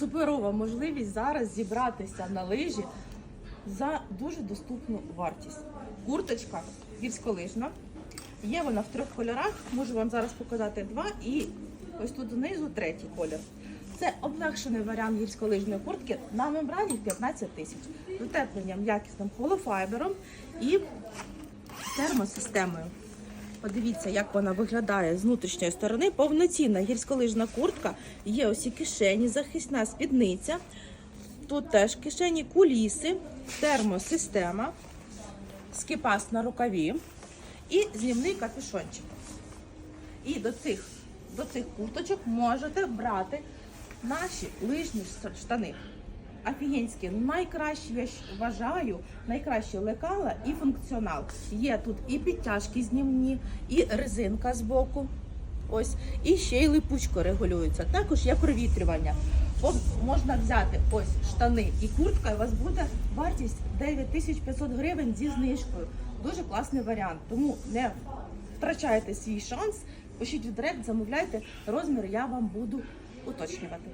суперова можливість зараз зібратися на лижі за дуже доступну вартість. Курточка гірськолижна. Є вона в трьох кольорах. Можу вам зараз показати два і ось тут знизу третій колір. Це облегшений варіант гірськолижної куртки на мембрані 15 тисяч. З утепленням якісним холофайбером і термосистемою. Подивіться, як вона виглядає з внутрішньої сторони. Повноцінна гірськолижна куртка. Є ось і кишені, захисна спідниця. Тут теж кишені, куліси, термосистема, скіпас на рукаві і знімний капюшончик. І до цих, до цих курточок можете брати наші лижні штани. Офігенські, найкращі, я вважаю, найкращі лекала і функціонал. Є тут і підтяжки знімні, і резинка з боку. Ось, і ще й липучко регулюється. Також є провітрювання. Пов- Можна взяти ось штани і куртка, і у вас буде вартість 9500 гривень зі знижкою. Дуже класний варіант. Тому не втрачайте свій шанс. Пишіть в директ, замовляйте розмір, я вам буду уточнювати.